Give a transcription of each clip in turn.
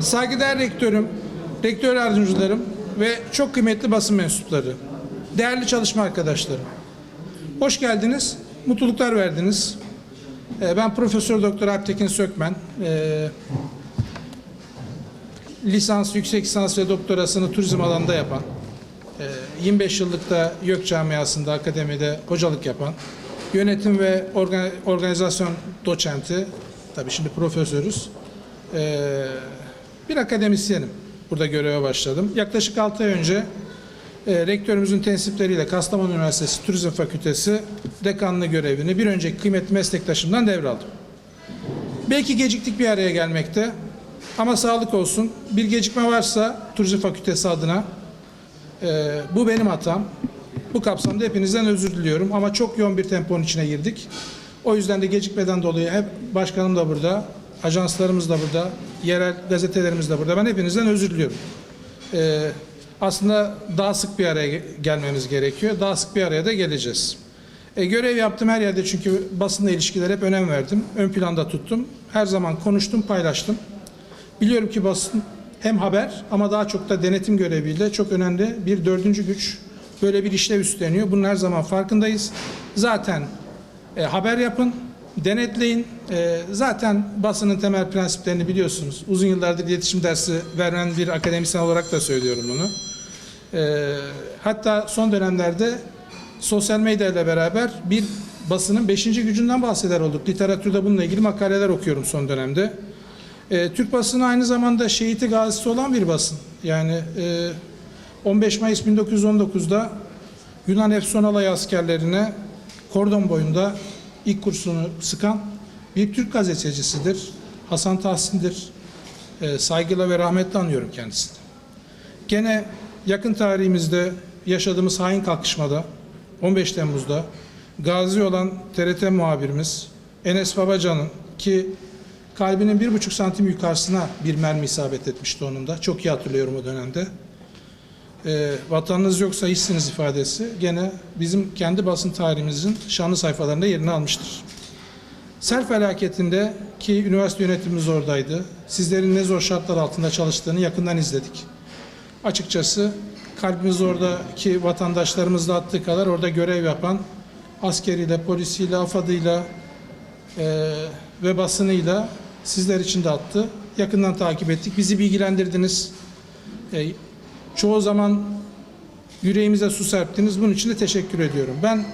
Saygıdeğer rektörüm, rektör yardımcılarım ve çok kıymetli basın mensupları, değerli çalışma arkadaşlarım. Hoş geldiniz, mutluluklar verdiniz. Ee, Ben Profesör Doktor Alptekin Sökmen. Ee, Lisans, yüksek lisans ve doktorasını turizm alanında yapan, e, 25 yıllık da YÖK camiasında, akademide hocalık yapan, yönetim ve organ- organizasyon doçenti, tabii şimdi profesörüz, Ee, bir akademisyenim. Burada göreve başladım. Yaklaşık 6 ay önce e, rektörümüzün tensipleriyle Kastamonu Üniversitesi Turizm Fakültesi dekanlığı görevini bir önceki kıymetli meslektaşımdan devraldım. Belki geciktik bir araya gelmekte ama sağlık olsun. Bir gecikme varsa Turizm Fakültesi adına e, bu benim hatam. Bu kapsamda hepinizden özür diliyorum ama çok yoğun bir temponun içine girdik. O yüzden de gecikmeden dolayı hep başkanım da burada, ajanslarımız da burada, yerel gazetelerimiz de burada. Ben hepinizden özür diliyorum. E, aslında daha sık bir araya ge- gelmemiz gerekiyor. Daha sık bir araya da geleceğiz. E, görev yaptım her yerde çünkü basınla ilişkilere hep önem verdim. Ön planda tuttum. Her zaman konuştum, paylaştım. Biliyorum ki basın hem haber ama daha çok da denetim göreviyle çok önemli bir dördüncü güç böyle bir işlev üstleniyor. Bunun her zaman farkındayız. Zaten e, haber yapın, denetleyin. E, zaten basının temel prensiplerini biliyorsunuz. Uzun yıllardır iletişim dersi veren bir akademisyen olarak da söylüyorum bunu. E, hatta son dönemlerde sosyal medya ile beraber bir basının beşinci gücünden bahseder olduk. Literatürde bununla ilgili makaleler okuyorum son dönemde. E, Türk basını aynı zamanda şehiti gazisi olan bir basın. Yani e, 15 Mayıs 1919'da Yunan Efsonalay askerlerine kordon boyunda ilk kursunu sıkan bir Türk gazetecisidir. Hasan Tahsin'dir. E, saygıyla ve rahmetle anıyorum kendisini. Gene yakın tarihimizde yaşadığımız hain kalkışmada 15 Temmuz'da gazi olan TRT muhabirimiz Enes Babacan'ın ki kalbinin bir buçuk santim yukarısına bir mermi isabet etmişti onun da. Çok iyi hatırlıyorum o dönemde. Ee, vatanınız yoksa hissiniz ifadesi gene bizim kendi basın tarihimizin şanlı sayfalarında yerini almıştır. Sel felaketinde ki üniversite yönetimimiz oradaydı. Sizlerin ne zor şartlar altında çalıştığını yakından izledik. Açıkçası kalbimiz oradaki vatandaşlarımızla attığı kadar orada görev yapan askeriyle, polisiyle, afadıyla e, ve basınıyla sizler için de attı. Yakından takip ettik. Bizi bilgilendirdiniz. E, çoğu zaman yüreğimize su serptiniz. Bunun için de teşekkür ediyorum. Ben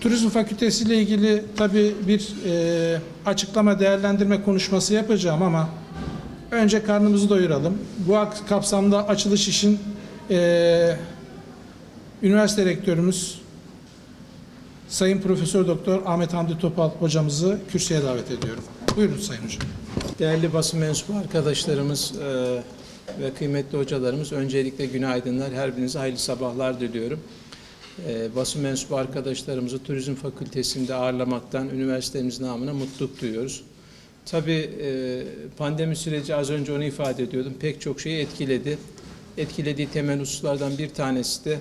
Turizm Fakültesi ile ilgili tabii bir e, açıklama, değerlendirme konuşması yapacağım ama önce karnımızı doyuralım. Bu kapsamda açılış için e, üniversite rektörümüz Sayın Profesör Doktor Ahmet Hamdi Topal hocamızı kürsüye davet ediyorum. Buyurun Sayın Hocam. Değerli basın mensubu arkadaşlarımız e, ve kıymetli hocalarımız öncelikle günaydınlar. Her birinize hayırlı sabahlar diliyorum. E, basın mensubu arkadaşlarımızı Turizm Fakültesi'nde ağırlamaktan üniversitemiz namına mutluluk duyuyoruz. Tabii e, pandemi süreci az önce onu ifade ediyordum. Pek çok şeyi etkiledi. Etkilediği temel hususlardan bir tanesi de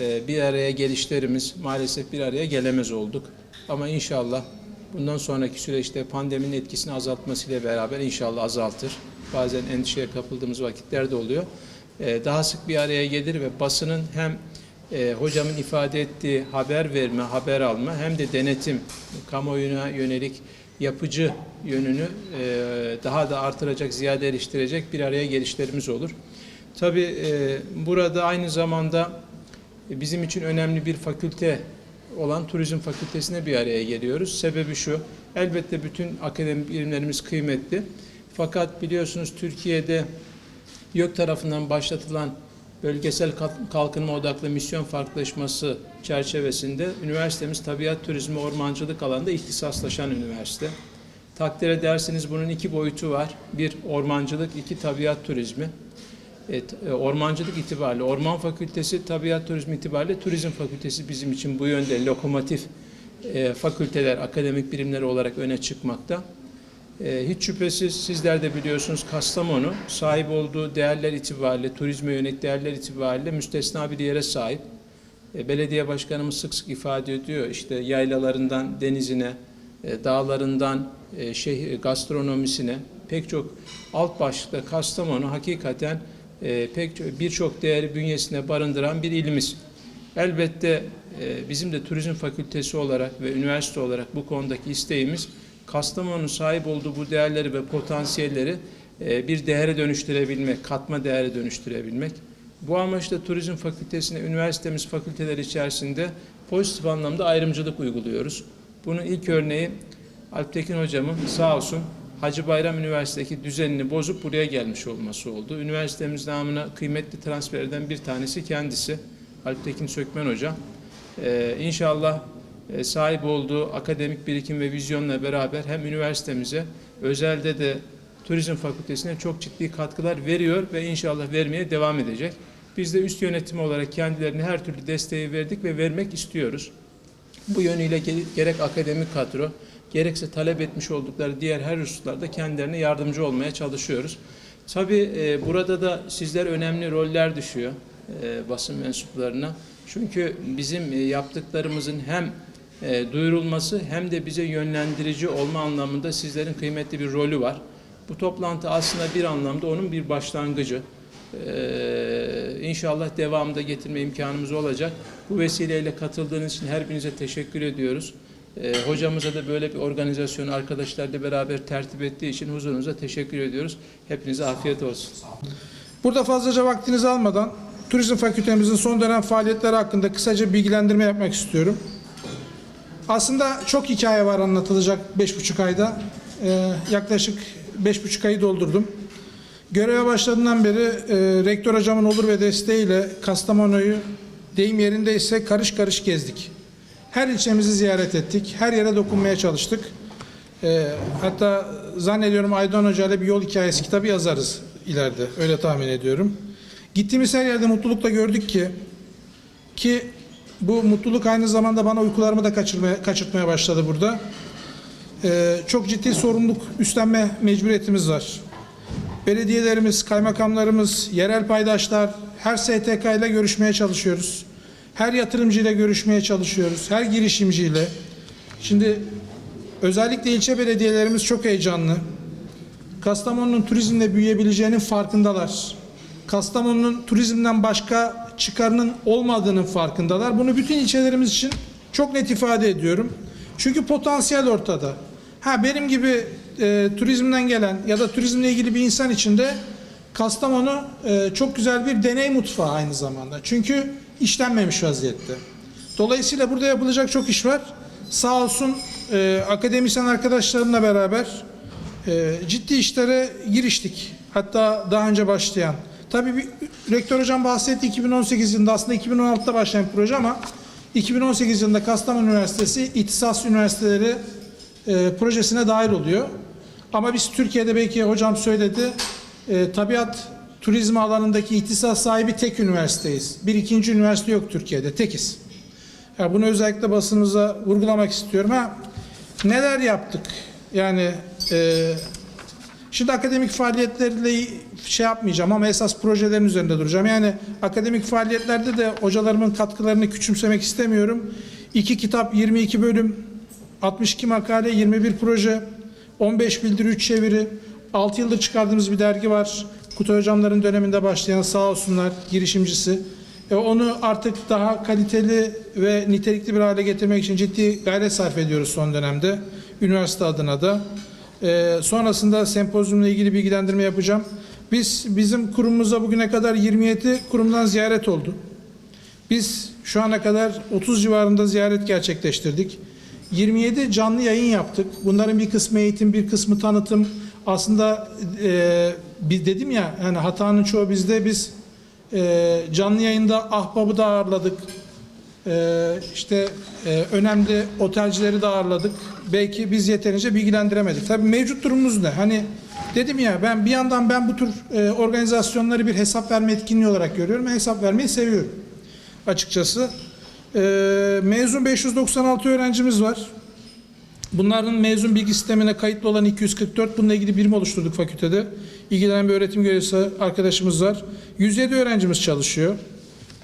e, bir araya gelişlerimiz maalesef bir araya gelemez olduk. Ama inşallah bundan sonraki süreçte pandeminin etkisini azaltmasıyla beraber inşallah azaltır. Bazen endişeye kapıldığımız vakitler de oluyor. E, daha sık bir araya gelir ve basının hem e, hocamın ifade ettiği haber verme, haber alma hem de denetim, kamuoyuna yönelik yapıcı yönünü e, daha da artıracak, ziyade eriştirecek bir araya gelişlerimiz olur. Tabii e, burada aynı zamanda bizim için önemli bir fakülte olan Turizm Fakültesine bir araya geliyoruz. Sebebi şu, elbette bütün akademik bilimlerimiz kıymetli. Fakat biliyorsunuz Türkiye'de YÖK tarafından başlatılan bölgesel kalk- kalkınma odaklı misyon farklılaşması çerçevesinde üniversitemiz tabiat turizmi ormancılık alanında ihtisaslaşan üniversite. Takdir ederseniz bunun iki boyutu var. Bir ormancılık, iki tabiat turizmi. Evet, e, ormancılık itibariyle Orman Fakültesi, Tabiat Turizmi itibariyle Turizm Fakültesi bizim için bu yönde lokomotif e, fakülteler, akademik birimleri olarak öne çıkmakta. E, hiç şüphesiz sizler de biliyorsunuz Kastamonu sahip olduğu değerler itibariyle, turizme yönelik değerler itibariyle müstesna bir yere sahip. E, belediye başkanımız sık sık ifade ediyor işte yaylalarından denizine, e, dağlarından e, şehir gastronomisine, pek çok alt başlıkta Kastamonu hakikaten e, pek çok- birçok değeri bünyesinde barındıran bir ilimiz. Elbette e, bizim de turizm fakültesi olarak ve üniversite olarak bu konudaki isteğimiz Kastamonu'nun sahip olduğu bu değerleri ve potansiyelleri e, bir değere dönüştürebilmek, katma değere dönüştürebilmek. Bu amaçla turizm fakültesinde, üniversitemiz fakülteler içerisinde pozitif anlamda ayrımcılık uyguluyoruz. Bunun ilk örneği Alptekin hocamın sağ olsun Hacı Bayram Üniversitesi'ndeki düzenini bozup buraya gelmiş olması oldu. Üniversitemiz namına kıymetli transferden bir tanesi kendisi. Alptekin Sökmen Hoca. Ee, inşallah e, sahip olduğu akademik birikim ve vizyonla beraber hem üniversitemize özelde de turizm fakültesine çok ciddi katkılar veriyor ve inşallah vermeye devam edecek. Biz de üst yönetim olarak kendilerine her türlü desteği verdik ve vermek istiyoruz. Bu yönüyle ge- gerek akademik kadro, gerekse talep etmiş oldukları diğer her hususlarda kendilerine yardımcı olmaya çalışıyoruz. Tabii e, burada da sizler önemli roller düşüyor e, basın mensuplarına. Çünkü bizim e, yaptıklarımızın hem e, duyurulması hem de bize yönlendirici olma anlamında sizlerin kıymetli bir rolü var. Bu toplantı aslında bir anlamda onun bir başlangıcı. Ee, inşallah devamında getirme imkanımız olacak. Bu vesileyle katıldığınız için her birinize teşekkür ediyoruz. Ee, hocamıza da böyle bir organizasyonu arkadaşlarla beraber tertip ettiği için huzurunuza teşekkür ediyoruz. Hepinize afiyet olsun. Burada fazlaca vaktinizi almadan turizm fakültemizin son dönem faaliyetleri hakkında kısaca bilgilendirme yapmak istiyorum. Aslında çok hikaye var anlatılacak beş buçuk ayda. Ee, yaklaşık beş buçuk ayı doldurdum. Göreve başladığından beri e, rektör hocamın olur ve desteğiyle Kastamonu'yu deyim yerindeyse karış karış gezdik. Her ilçemizi ziyaret ettik. Her yere dokunmaya çalıştık. Ee, hatta zannediyorum Aydan Hoca ile bir yol hikayesi kitabı yazarız ileride. Öyle tahmin ediyorum. Gittiğimiz her yerde mutlulukla gördük ki ki bu mutluluk aynı zamanda bana uykularımı da kaçırmaya, kaçırtmaya başladı burada. Ee, çok ciddi sorumluluk üstlenme mecburiyetimiz var. Belediyelerimiz, kaymakamlarımız, yerel paydaşlar, her STK ile görüşmeye çalışıyoruz. Her yatırımcıyla görüşmeye çalışıyoruz. Her girişimciyle. Şimdi özellikle ilçe belediyelerimiz çok heyecanlı. Kastamonu'nun turizmle büyüyebileceğinin farkındalar. Kastamonu'nun turizmden başka çıkarının olmadığının farkındalar. Bunu bütün ilçelerimiz için çok net ifade ediyorum. Çünkü potansiyel ortada. Ha benim gibi e, turizmden gelen ya da turizmle ilgili bir insan için de Kastamonu e, çok güzel bir deney mutfağı aynı zamanda. Çünkü işlenmemiş vaziyette. Dolayısıyla burada yapılacak çok iş var. Sağ olsun e, akademisyen arkadaşlarımla beraber e, ciddi işlere giriştik. Hatta daha önce başlayan. Tabii bir, rektör hocam bahsetti 2018 yılında aslında 2016'da başlayan proje ama 2018 yılında Kastamonu Üniversitesi İhtisas Üniversiteleri e, projesine dahil oluyor. Ama biz Türkiye'de belki hocam söyledi e, tabiat turizmi alanındaki ihtisas sahibi tek üniversiteyiz. Bir ikinci üniversite yok Türkiye'de. Tekiz. Ya bunu özellikle basınımıza vurgulamak istiyorum. Ha, neler yaptık? Yani e, şimdi akademik faaliyetlerle şey yapmayacağım ama esas projelerin üzerinde duracağım. Yani akademik faaliyetlerde de hocalarımın katkılarını küçümsemek istemiyorum. İki kitap, 22 bölüm, 62 makale, 21 proje, 15 bildiri, 3 çeviri, 6 yıldır çıkardığımız bir dergi var. Kutay Hocamların döneminde başlayan sağ olsunlar girişimcisi. E onu artık daha kaliteli ve nitelikli bir hale getirmek için ciddi gayret sarf ediyoruz son dönemde. Üniversite adına da. E, sonrasında sempozyumla ilgili bilgilendirme yapacağım. Biz bizim kurumumuza bugüne kadar 27 kurumdan ziyaret oldu. Biz şu ana kadar 30 civarında ziyaret gerçekleştirdik. 27 canlı yayın yaptık. Bunların bir kısmı eğitim, bir kısmı tanıtım. Aslında e, biz dedim ya yani hatanın çoğu bizde. Biz e, canlı yayında ahbabı da ağırladık. E, işte e, önemli otelcileri de ağırladık. Belki biz yeterince bilgilendiremedik. Tabii mevcut durumumuz ne? Hani dedim ya ben bir yandan ben bu tür e, organizasyonları bir hesap verme etkinliği olarak görüyorum. Hesap vermeyi seviyorum açıkçası. Ee, mezun 596 öğrencimiz var. Bunların mezun bilgi sistemine kayıtlı olan 244. Bununla ilgili birim oluşturduk fakültede. İlgilenen bir öğretim görevlisi arkadaşımız var. 107 öğrencimiz çalışıyor.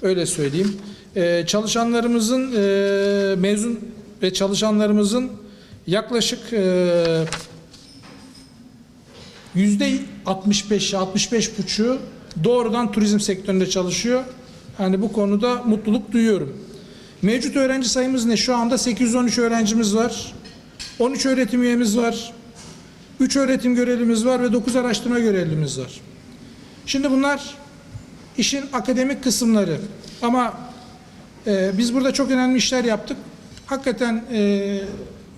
Öyle söyleyeyim. Ee, çalışanlarımızın e, mezun ve çalışanlarımızın yaklaşık e, yüzde 65 65 buçuğu doğrudan turizm sektöründe çalışıyor. Yani bu konuda mutluluk duyuyorum. Mevcut öğrenci sayımız ne? Şu anda 813 öğrencimiz var. 13 öğretim üyemiz var. 3 öğretim görevlimiz var ve 9 araştırma görevlimiz var. Şimdi bunlar işin akademik kısımları. Ama e, biz burada çok önemli işler yaptık. Hakikaten e,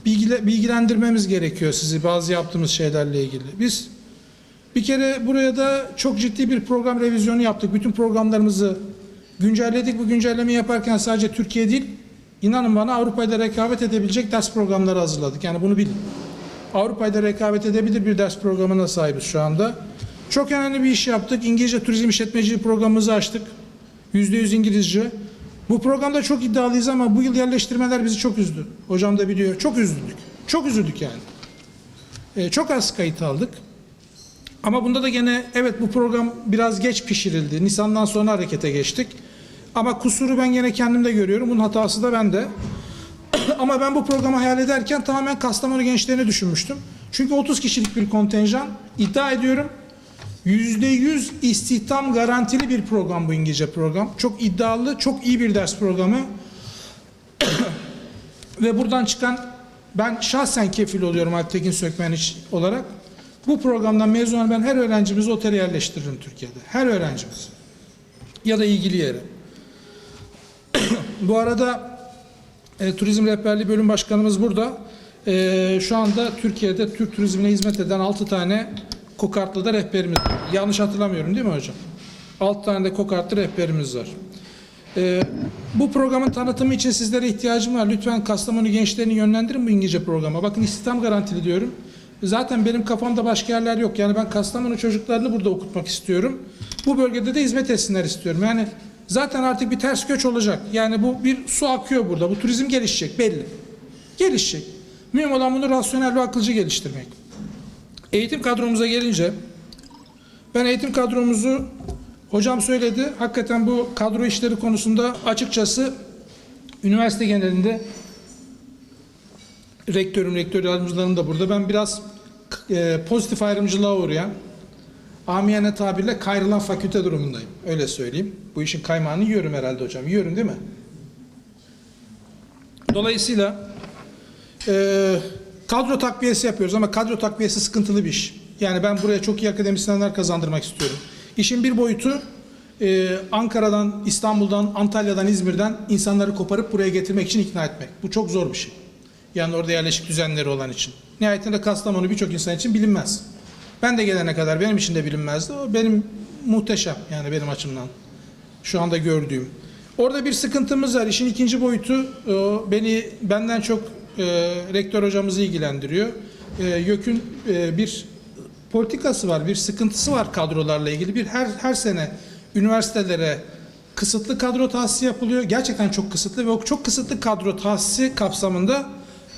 bilgile, bilgilendirmemiz gerekiyor sizi bazı yaptığımız şeylerle ilgili. Biz bir kere buraya da çok ciddi bir program revizyonu yaptık. Bütün programlarımızı güncelledik. Bu güncellemeyi yaparken sadece Türkiye değil, inanın bana Avrupa'da rekabet edebilecek ders programları hazırladık. Yani bunu bilin. Avrupa'da rekabet edebilir bir ders programına sahibiz şu anda. Çok önemli bir iş yaptık. İngilizce Turizm İşletmeciliği programımızı açtık. %100 İngilizce. Bu programda çok iddialıyız ama bu yıl yerleştirmeler bizi çok üzdü. Hocam da biliyor. Çok üzüldük. Çok üzüldük yani. Ee, çok az kayıt aldık. Ama bunda da gene evet bu program biraz geç pişirildi. Nisan'dan sonra harekete geçtik. Ama kusuru ben gene kendimde görüyorum. Bunun hatası da bende. Ama ben bu programı hayal ederken tamamen Kastamonu gençlerini düşünmüştüm. Çünkü 30 kişilik bir kontenjan iddia ediyorum. %100 istihdam garantili bir program bu İngilizce program. Çok iddialı, çok iyi bir ders programı. Ve buradan çıkan ben şahsen kefil oluyorum Alptekin Sökmen iş olarak. Bu programdan mezun olan ben her öğrencimizi otele yerleştiririm Türkiye'de. Her öğrencimiz. Ya da ilgili yere. Bu arada e, Turizm Rehberliği Bölüm Başkanımız burada. E, şu anda Türkiye'de Türk turizmine hizmet eden 6 tane kokartlı da rehberimiz var. Yanlış hatırlamıyorum değil mi hocam? 6 tane de kokartlı rehberimiz var. E, bu programın tanıtımı için sizlere ihtiyacım var. Lütfen Kastamonu gençlerini yönlendirin bu İngilizce programa. Bakın istihdam garantili diyorum. Zaten benim kafamda başka yerler yok. Yani ben Kastamonu çocuklarını burada okutmak istiyorum. Bu bölgede de hizmet etsinler istiyorum. Yani zaten artık bir ters göç olacak. Yani bu bir su akıyor burada. Bu turizm gelişecek belli. Gelişecek. Mühim olan bunu rasyonel ve akılcı geliştirmek. Eğitim kadromuza gelince ben eğitim kadromuzu hocam söyledi. Hakikaten bu kadro işleri konusunda açıkçası üniversite genelinde rektörüm, rektör yardımcılarım da burada. Ben biraz e, pozitif ayrımcılığa uğrayan, amiyane tabirle kayrılan fakülte durumundayım. Öyle söyleyeyim. Bu işin kaymağını yiyorum herhalde hocam. Yiyorum değil mi? Dolayısıyla e, kadro takviyesi yapıyoruz ama kadro takviyesi sıkıntılı bir iş. Yani ben buraya çok iyi akademisyenler kazandırmak istiyorum. İşin bir boyutu e, Ankara'dan, İstanbul'dan, Antalya'dan, İzmir'den insanları koparıp buraya getirmek için ikna etmek. Bu çok zor bir şey. Yani orada yerleşik düzenleri olan için. Nihayetinde Kastamonu birçok insan için bilinmez. Ben de gelene kadar benim için de bilinmezdi. O benim muhteşem yani benim açımdan. Şu anda gördüğüm. Orada bir sıkıntımız var. İşin ikinci boyutu o beni benden çok e, rektör hocamızı ilgilendiriyor. E, YÖK'ün e, bir politikası var, bir sıkıntısı var kadrolarla ilgili. Bir her her sene üniversitelere kısıtlı kadro tahsisi yapılıyor. Gerçekten çok kısıtlı ve o çok kısıtlı kadro tahsisi kapsamında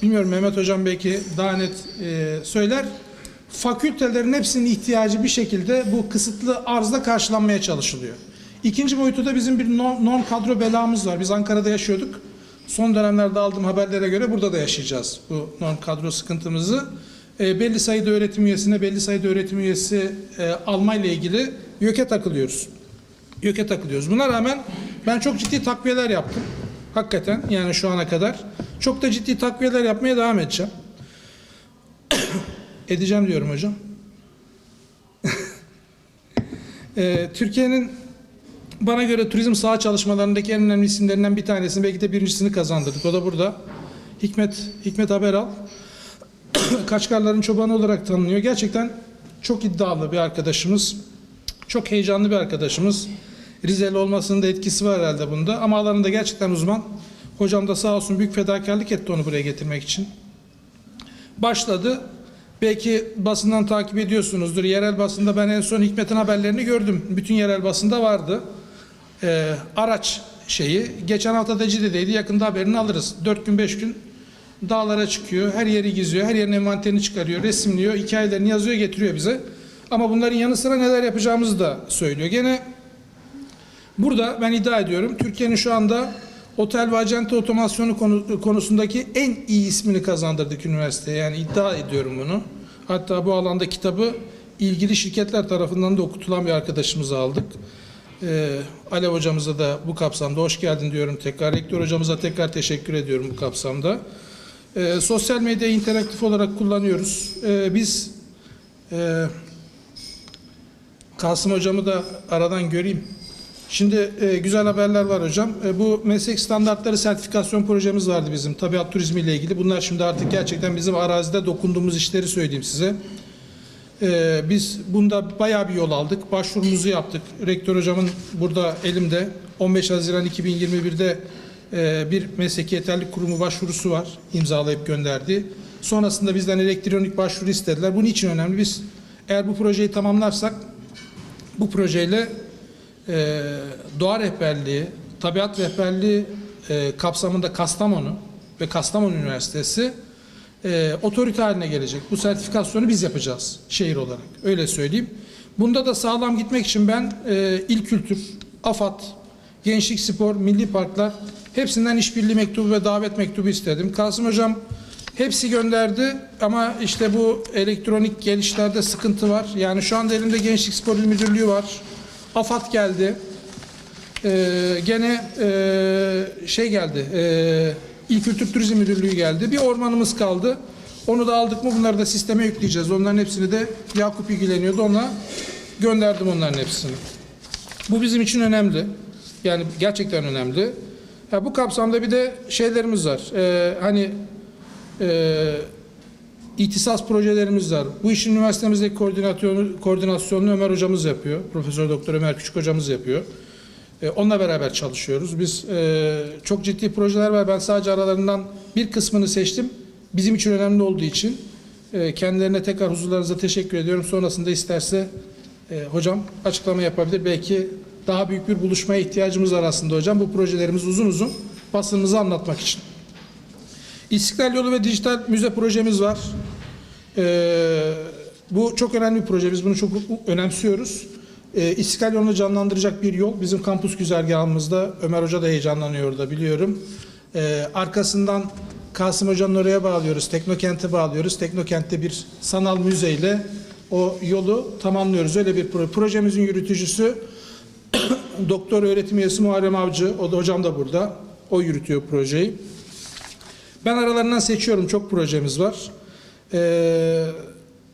bilmiyorum Mehmet hocam belki daha net e, söyler. Fakültelerin hepsinin ihtiyacı bir şekilde bu kısıtlı arzda karşılanmaya çalışılıyor. İkinci boyutu da bizim bir non kadro belamız var. Biz Ankara'da yaşıyorduk. Son dönemlerde aldığım haberlere göre burada da yaşayacağız bu non kadro sıkıntımızı. E, belli sayıda öğretim üyesine belli sayıda öğretim üyesi e, almayla ilgili YÖK'e takılıyoruz. YÖK'e takılıyoruz. Buna rağmen ben çok ciddi takviyeler yaptım. Hakikaten yani şu ana kadar. Çok da ciddi takviyeler yapmaya devam edeceğim. Edeceğim diyorum hocam. Ee, Türkiye'nin bana göre turizm saha çalışmalarındaki en önemli isimlerinden bir tanesini belki de birincisini kazandırdık. O da burada. Hikmet Hikmet Haberal. Kaçkarların çobanı olarak tanınıyor. Gerçekten çok iddialı bir arkadaşımız. Çok heyecanlı bir arkadaşımız. Rizeli olmasının da etkisi var herhalde bunda. Ama alanında gerçekten uzman. Hocam da sağ olsun büyük fedakarlık etti onu buraya getirmek için. Başladı. Belki basından takip ediyorsunuzdur. Yerel basında ben en son Hikmet'in haberlerini gördüm. Bütün yerel basında vardı. Ee, araç şeyi. Geçen hafta da Cide'deydi. Yakında haberini alırız. Dört gün beş gün dağlara çıkıyor. Her yeri geziyor. Her yerin envanterini çıkarıyor. Resimliyor. Hikayelerini yazıyor getiriyor bize. Ama bunların yanı sıra neler yapacağımızı da söylüyor. Gene burada ben iddia ediyorum. Türkiye'nin şu anda otel ve acente otomasyonu konu- konusundaki en iyi ismini kazandırdık üniversiteye. Yani iddia ediyorum bunu. Hatta bu alanda kitabı ilgili şirketler tarafından da okutulan bir arkadaşımızı aldık. Ee, Alev hocamıza da bu kapsamda hoş geldin diyorum tekrar. Rektör hocamıza tekrar teşekkür ediyorum bu kapsamda. Ee, sosyal medyayı interaktif olarak kullanıyoruz. Ee, biz e, Kasım hocamı da aradan göreyim. Şimdi e, güzel haberler var hocam. E, bu meslek standartları sertifikasyon projemiz vardı bizim tabiat turizmi ile ilgili. Bunlar şimdi artık gerçekten bizim arazide dokunduğumuz işleri söyleyeyim size. E, biz bunda bayağı bir yol aldık. Başvurumuzu yaptık. Rektör hocamın burada elimde 15 Haziran 2021'de e, bir mesleki yeterlilik kurumu başvurusu var. imzalayıp gönderdi. Sonrasında bizden elektronik başvuru istediler. Bu niçin önemli? Biz eğer bu projeyi tamamlarsak bu projeyle e, doğa rehberliği, tabiat rehberliği e, kapsamında Kastamonu ve Kastamonu Üniversitesi e, otorite haline gelecek. Bu sertifikasyonu biz yapacağız şehir olarak. Öyle söyleyeyim. Bunda da sağlam gitmek için ben e, İl Kültür, AFAD, Gençlik Spor, Milli Parklar hepsinden işbirliği mektubu ve davet mektubu istedim. Kasım Hocam hepsi gönderdi ama işte bu elektronik gelişlerde sıkıntı var. Yani şu anda elimde Gençlik Spor İl Müdürlüğü var. AFAD geldi. Ee, gene e, şey geldi. E, İl Kültür Turizm Müdürlüğü geldi. Bir ormanımız kaldı. Onu da aldık mı bunları da sisteme yükleyeceğiz. Onların hepsini de Yakup ilgileniyordu. Ona gönderdim onların hepsini. Bu bizim için önemli. Yani gerçekten önemli. Ya bu kapsamda bir de şeylerimiz var. Ee, hani e, İhtisas projelerimiz var. Bu işin üniversitemizdeki koordinasyonu, koordinasyonunu Ömer hocamız yapıyor. Profesör Doktor Ömer Küçük hocamız yapıyor. E, onunla beraber çalışıyoruz. Biz e, çok ciddi projeler var. Ben sadece aralarından bir kısmını seçtim. Bizim için önemli olduğu için e, kendilerine tekrar huzurlarınıza teşekkür ediyorum. Sonrasında isterse e, hocam açıklama yapabilir. Belki daha büyük bir buluşmaya ihtiyacımız var aslında hocam. Bu projelerimiz uzun uzun basınımıza anlatmak için. İstiklal Yolu ve Dijital Müze projemiz var. Ee, bu çok önemli bir proje. Biz bunu çok önemsiyoruz. Ee, İstiklal Yolu'nu canlandıracak bir yol. Bizim kampüs güzergahımızda. Ömer Hoca da heyecanlanıyor orada biliyorum. Ee, arkasından Kasım Hoca'nın oraya bağlıyoruz. Teknokent'e bağlıyoruz. Teknokent'te bir sanal müzeyle o yolu tamamlıyoruz. Öyle bir proje. Projemizin yürütücüsü Doktor öğretim üyesi Muharrem Avcı. O da hocam da burada. O yürütüyor projeyi. Ben aralarından seçiyorum. Çok projemiz var. Ee,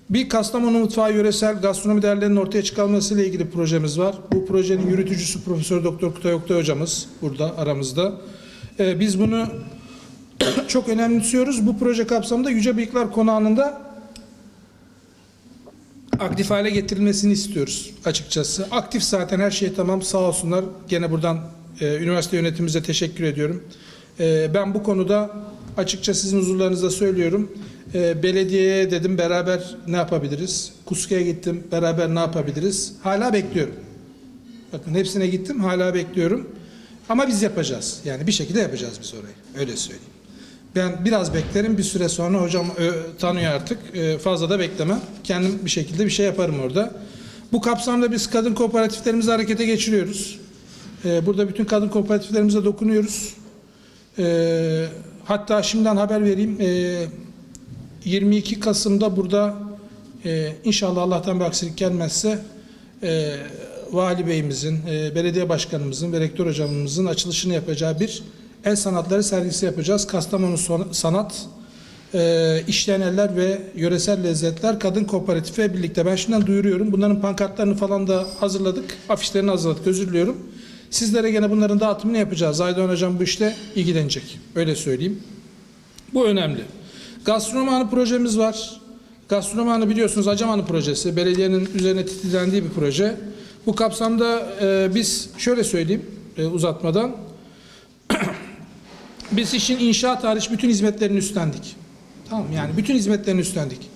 bir Kastamonu Mutfağı yöresel gastronomi değerlerinin ortaya çıkarılması ile ilgili projemiz var. Bu projenin yürütücüsü Profesör Doktor Kutay Oktay hocamız burada aramızda. Ee, biz bunu çok önemsiyoruz. Bu proje kapsamında Yüce Bıyıklar Konağı'nın da aktif hale getirilmesini istiyoruz açıkçası. Aktif zaten her şey tamam sağ olsunlar. Gene buradan e, üniversite yönetimimize teşekkür ediyorum. E, ben bu konuda açıkça sizin huzurlarınızda söylüyorum. E, belediyeye dedim beraber ne yapabiliriz? Kuska'ya gittim beraber ne yapabiliriz? Hala bekliyorum. Bakın hepsine gittim hala bekliyorum. Ama biz yapacağız. Yani bir şekilde yapacağız biz orayı. Öyle söyleyeyim. Ben biraz beklerim bir süre sonra hocam ö, tanıyor artık. E, fazla da beklemem. Kendim bir şekilde bir şey yaparım orada. Bu kapsamda biz kadın kooperatiflerimizi harekete geçiriyoruz. E, burada bütün kadın kooperatiflerimize dokunuyoruz. E, hatta şimdiden haber vereyim. E, 22 Kasım'da burada e, inşallah Allah'tan bir aksilik gelmezse e, Vali Bey'imizin, e, belediye başkanımızın ve rektör hocamızın açılışını yapacağı bir el sanatları sergisi yapacağız. Kastamonu Sanat, e, İşleyen Eller ve Yöresel Lezzetler Kadın Kooperatifi birlikte. Ben şimdiden duyuruyorum. Bunların pankartlarını falan da hazırladık. Afişlerini hazırladık. Özür diliyorum. Sizlere gene bunların dağıtımını yapacağız. Aydoğan Hocam bu işte ilgilenecek. Öyle söyleyeyim. Bu önemli. Gastronomi Anı projemiz var. Gastronomi Anı biliyorsunuz Acamanı projesi. Belediyenin üzerine titizlendiği bir proje. Bu kapsamda e, biz şöyle söyleyeyim e, uzatmadan. biz işin inşaat hariç bütün hizmetlerini üstlendik. Tamam yani bütün hizmetlerini üstlendik.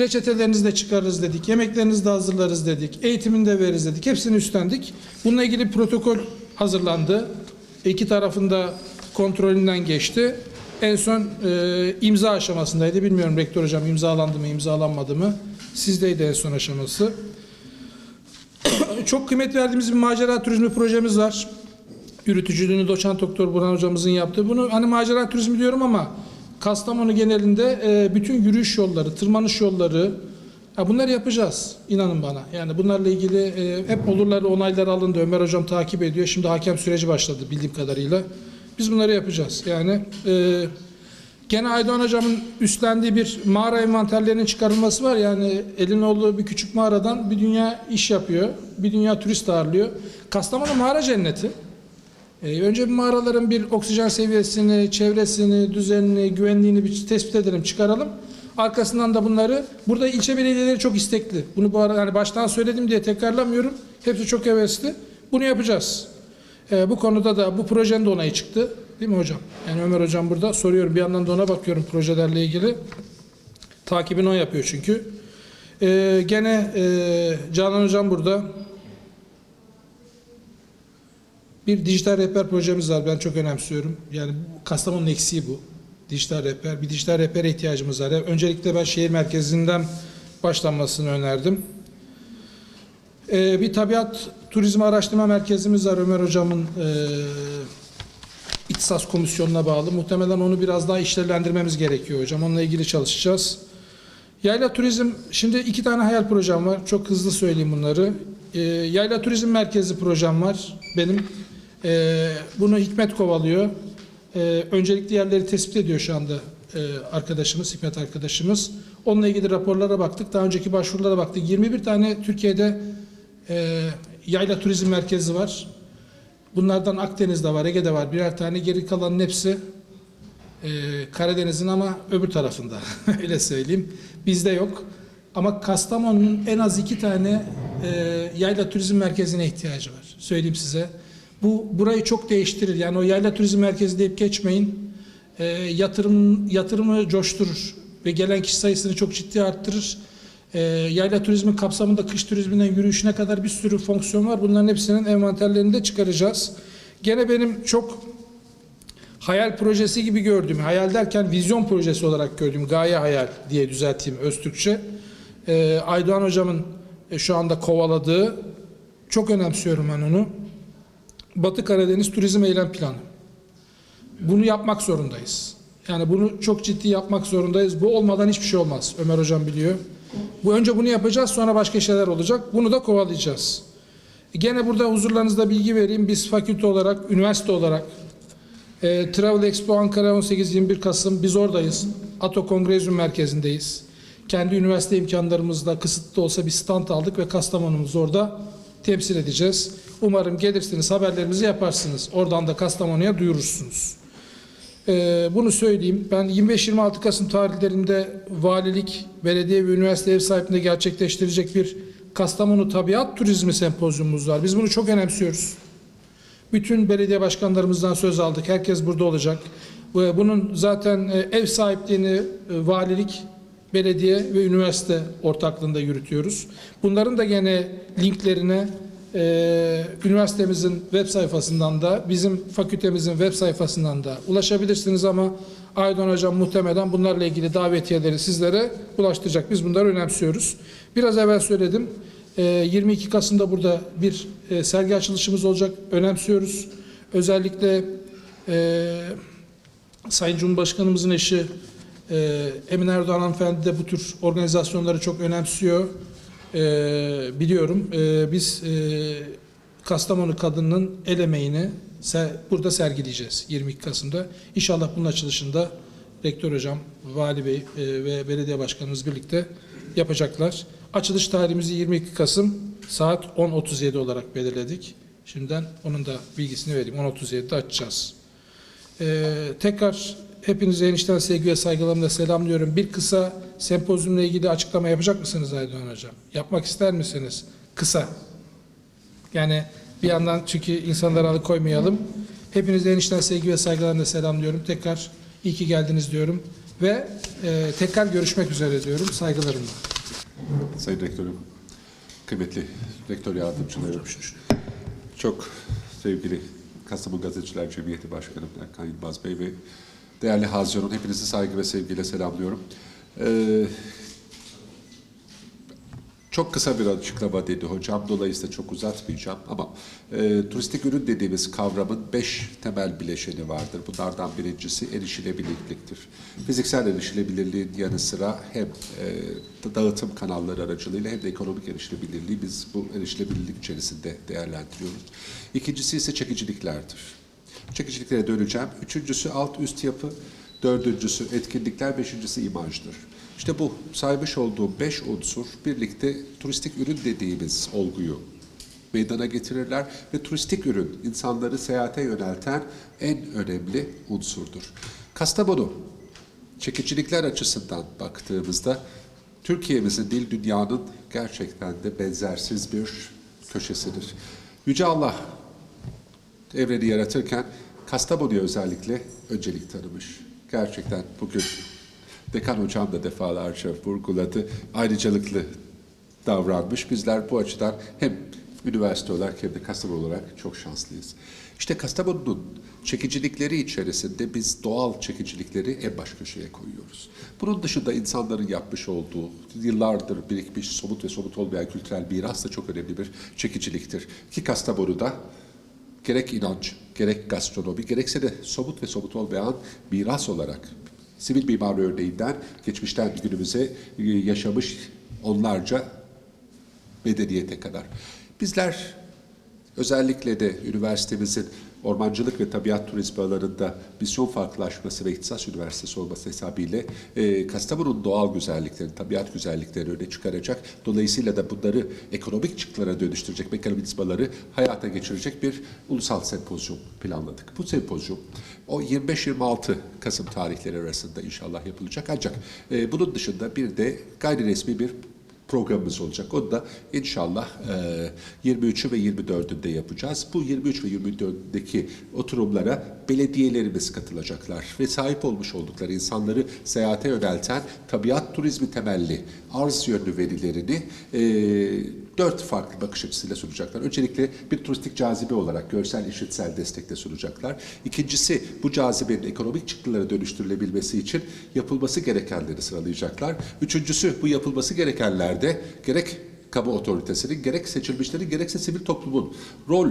Reçetelerinizi de çıkarırız dedik. Yemeklerinizi de hazırlarız dedik. Eğitimini de veririz dedik. Hepsini üstlendik. Bununla ilgili protokol hazırlandı. İki tarafında kontrolünden geçti. En son e, imza aşamasındaydı. Bilmiyorum rektör hocam imzalandı mı imzalanmadı mı. Sizdeydi en son aşaması. Çok kıymet verdiğimiz bir macera turizmi projemiz var. Yürütücülüğünü doçent doktor Burhan hocamızın yaptığı. Bunu hani macera turizmi diyorum ama Kastamonu genelinde e, bütün yürüyüş yolları, tırmanış yolları, Ya bunları yapacağız. inanın bana. Yani bunlarla ilgili e, hep olurlar onaylar alındı. Ömer hocam takip ediyor. Şimdi hakem süreci başladı bildiğim kadarıyla. Biz bunları yapacağız. Yani e, gene Aydoğan hocamın üstlendiği bir mağara envanterlerinin çıkarılması var. Yani elin olduğu bir küçük mağaradan bir dünya iş yapıyor. Bir dünya turist ağırlıyor. Kastamonu mağara cenneti. Ee, önce bir mağaraların bir oksijen seviyesini, çevresini, düzenini, güvenliğini bir tespit edelim, çıkaralım. Arkasından da bunları, burada ilçe belediyeleri çok istekli. Bunu bu arada yani baştan söyledim diye tekrarlamıyorum. Hepsi çok hevesli. Bunu yapacağız. Ee, bu konuda da bu projenin de onayı çıktı. Değil mi hocam? Yani Ömer hocam burada soruyorum. Bir yandan da ona bakıyorum projelerle ilgili. Takibini o yapıyor çünkü. Ee, gene e, Canan hocam burada. Bir dijital rehber projemiz var. Ben çok önemsiyorum. Yani Kastamonu'nun eksiği bu. Dijital rehber. Bir dijital rehbere ihtiyacımız var. Yani öncelikle ben şehir merkezinden başlanmasını önerdim. Ee, bir tabiat turizmi araştırma merkezimiz var. Ömer Hocam'ın e, İhtisas Komisyonu'na bağlı. Muhtemelen onu biraz daha işlevlendirmemiz gerekiyor hocam. Onunla ilgili çalışacağız. Yayla turizm, şimdi iki tane hayal projem var. Çok hızlı söyleyeyim bunları. Ee, Yayla Turizm Merkezi projem var benim. Ee, bunu Hikmet kovalıyor. Ee, öncelikli yerleri tespit ediyor şu anda e, arkadaşımız, Hikmet arkadaşımız. Onunla ilgili raporlara baktık. Daha önceki başvurulara baktık. 21 tane Türkiye'de e, yayla turizm merkezi var. Bunlardan Akdeniz'de var, Ege'de var. Birer tane. Geri kalanın hepsi e, Karadeniz'in ama öbür tarafında. Öyle söyleyeyim. Bizde yok. Ama Kastamonu'nun en az iki tane e, yayla turizm merkezine ihtiyacı var. Söyleyeyim size. Bu burayı çok değiştirir. Yani o yayla turizm merkezi deyip geçmeyin. E, yatırım yatırımı coşturur ve gelen kişi sayısını çok ciddi arttırır. E, yayla turizmin kapsamında kış turizminden yürüyüşüne kadar bir sürü fonksiyon var. Bunların hepsinin envanterlerini de çıkaracağız. Gene benim çok hayal projesi gibi gördüğüm, hayal derken vizyon projesi olarak gördüğüm gaye hayal diye düzelteyim Öztürkçe. Ee, Aydoğan hocamın e, şu anda kovaladığı, çok önemsiyorum ben onu. Batı Karadeniz Turizm Eylem Planı. Bunu yapmak zorundayız. Yani bunu çok ciddi yapmak zorundayız. Bu olmadan hiçbir şey olmaz. Ömer hocam biliyor. Bu önce bunu yapacağız, sonra başka şeyler olacak. Bunu da kovalayacağız. Gene burada huzurlarınızda bilgi vereyim. Biz fakülte olarak, üniversite olarak e, Travel Expo Ankara 18-21 Kasım biz oradayız. Ato Kongrezyum Merkezi'ndeyiz. Kendi üniversite imkanlarımızla kısıtlı olsa bir stand aldık ve Kastamonu'muzu orada temsil edeceğiz. Umarım gelirsiniz, haberlerimizi yaparsınız. Oradan da Kastamonu'ya duyurursunuz. Ee, bunu söyleyeyim. Ben 25-26 Kasım tarihlerinde valilik, belediye ve üniversite ev sahipliğinde gerçekleştirecek bir Kastamonu Tabiat Turizmi Sempozyumumuz var. Biz bunu çok önemsiyoruz. Bütün belediye başkanlarımızdan söz aldık. Herkes burada olacak. Bunun zaten e, ev sahipliğini e, valilik, belediye ve üniversite ortaklığında yürütüyoruz. Bunların da gene linklerine e, üniversitemizin web sayfasından da bizim fakültemizin web sayfasından da ulaşabilirsiniz ama Aydoğan Hocam muhtemelen bunlarla ilgili davetiyeleri sizlere ulaştıracak. Biz bunları önemsiyoruz. Biraz evvel söyledim. E, 22 Kasım'da burada bir e, sergi açılışımız olacak. Önemsiyoruz. Özellikle e, Sayın Cumhurbaşkanımızın eşi e, Emine Erdoğan hanımefendi de bu tür organizasyonları çok önemsiyor. E, biliyorum. E, biz e, Kastamonu kadının el emeğini burada sergileyeceğiz 22 Kasım'da. İnşallah bunun açılışında Rektör Hocam, Vali Bey e, ve Belediye Başkanımız birlikte yapacaklar. Açılış tarihimizi 22 Kasım saat 10.37 olarak belirledik. Şimdiden onun da bilgisini vereyim. 10.37'de açacağız. Ee, tekrar hepinize enişten sevgi ve saygılarımla selamlıyorum. Bir kısa sempozyumla ilgili açıklama yapacak mısınız Aydoğan Hocam? Yapmak ister misiniz? Kısa. Yani bir yandan çünkü insanları alıkoymayalım. Hepinize enişten sevgi ve saygılarımla selamlıyorum. Tekrar iyi ki geldiniz diyorum. Ve e, tekrar görüşmek üzere diyorum. Saygılarımla. Sayın Rektörüm, kıymetli rektör yardımcılarım, çok sevgili Kastamonu Gazeteciler Cemiyeti Başkanım Erkan Yılmaz Bey ve değerli Hazirun, hepinizi saygı ve sevgiyle selamlıyorum. Ee, çok kısa bir açıklama dedi hocam. Dolayısıyla çok uzatmayacağım ama e, turistik ürün dediğimiz kavramın beş temel bileşeni vardır. Bunlardan birincisi erişilebilirliktir. Fiziksel erişilebilirliğin yanı sıra hem e, dağıtım kanalları aracılığıyla hem de ekonomik erişilebilirliği biz bu erişilebilirlik içerisinde değerlendiriyoruz. İkincisi ise çekiciliklerdir. Çekiciliklere döneceğim. Üçüncüsü alt üst yapı, dördüncüsü etkinlikler, beşincisi imajdır. İşte bu saymış olduğum beş unsur birlikte turistik ürün dediğimiz olguyu meydana getirirler ve turistik ürün insanları seyahate yönelten en önemli unsurdur. Kastamonu çekicilikler açısından baktığımızda Türkiye'mizin dil dünyanın gerçekten de benzersiz bir köşesidir. Yüce Allah evreni yaratırken Kastamonu'ya özellikle öncelik tanımış. Gerçekten bugün Dekan Hocam da defalarca vurguladı. Ayrıcalıklı davranmış. Bizler bu açıdan hem üniversite olarak hem de Kastamonu olarak çok şanslıyız. İşte Kastamonu'nun çekicilikleri içerisinde biz doğal çekicilikleri en baş köşeye koyuyoruz. Bunun dışında insanların yapmış olduğu yıllardır birikmiş somut ve somut olmayan kültürel miras da çok önemli bir çekiciliktir. Ki Kastamonu'da gerek inanç, gerek gastronomi, gerekse de somut ve somut olmayan miras olarak sivil mimari örneğinden geçmişten günümüze e, yaşamış onlarca medeniyete kadar. Bizler özellikle de üniversitemizin ormancılık ve tabiat turizmi alanında misyon farklılaşması ve ihtisas üniversitesi olması hesabıyla e, Kastamonu'nun doğal güzelliklerini, tabiat güzelliklerini öne çıkaracak. Dolayısıyla da bunları ekonomik çıktılara dönüştürecek mekanizmaları hayata geçirecek bir ulusal sempozyum planladık. Bu sempozyum o 25-26 Kasım tarihleri arasında inşallah yapılacak. Ancak e, bunun dışında bir de gayri resmi bir programımız olacak. Onu da inşallah e, 23'ü ve 24'ünde yapacağız. Bu 23 ve 24'deki oturumlara belediyelerimiz katılacaklar ve sahip olmuş oldukları insanları seyahate yönelten tabiat turizmi temelli arz yönlü verilerini e, dört farklı bakış açısıyla sunacaklar. Öncelikle bir turistik cazibe olarak görsel işitsel destekle sunacaklar. İkincisi bu cazibenin ekonomik çıktılara dönüştürülebilmesi için yapılması gerekenleri sıralayacaklar. Üçüncüsü bu yapılması gerekenlerde gerek kamu otoritesinin gerek seçilmişlerin gerekse sivil toplumun rol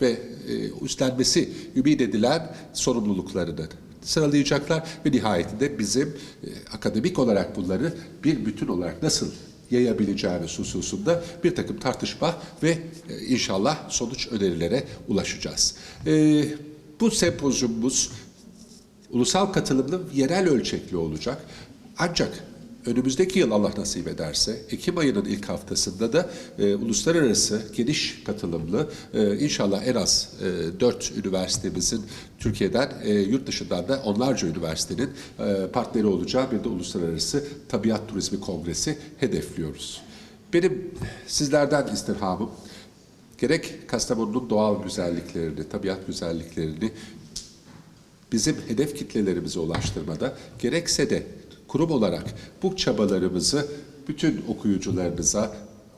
ve e, üstlenmesi ümit edilen sorumluluklarını sıralayacaklar ve nihayetinde bizim e, akademik olarak bunları bir bütün olarak nasıl yayabileceğimiz hususunda bir takım tartışma ve e, inşallah sonuç önerilere ulaşacağız. E, bu sempozyumumuz ulusal katılımlı yerel ölçekli olacak. Ancak önümüzdeki yıl Allah nasip ederse Ekim ayının ilk haftasında da e, uluslararası geniş katılımlı e, inşallah en az e, 4 üniversitemizin Türkiye'den e, yurt dışından da onlarca üniversitenin e, partneri olacağı bir de uluslararası tabiat turizmi kongresi hedefliyoruz. Benim sizlerden istirhamım gerek Kastamonu'nun doğal güzelliklerini, tabiat güzelliklerini bizim hedef kitlelerimize ulaştırmada gerekse de kurum olarak bu çabalarımızı bütün okuyucularınıza,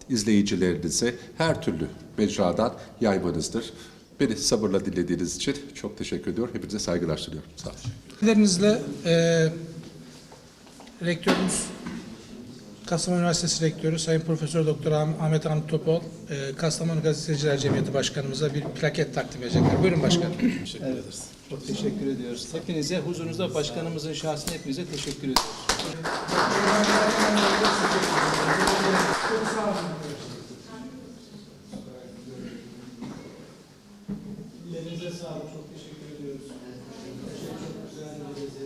izleyicilerinize her türlü mecradan yaymanızdır. Beni sabırla dinlediğiniz için çok teşekkür ediyorum. Hepinize saygılar sunuyorum. Sağ olun. Sizlerinizle e, rektörümüz Kastamonu Üniversitesi Rektörü Sayın Profesör Doktor Ah- Ahmet Hamit Topol, e, Kastamonu Gazeteciler Cemiyeti Başkanımıza bir plaket takdim edecekler. Buyurun başkanım. Evet. Çok teşekkür ediyoruz. Hepinize huzurunuzda başkanımızın şahsına hepinize teşekkür ediyoruz. Thank you.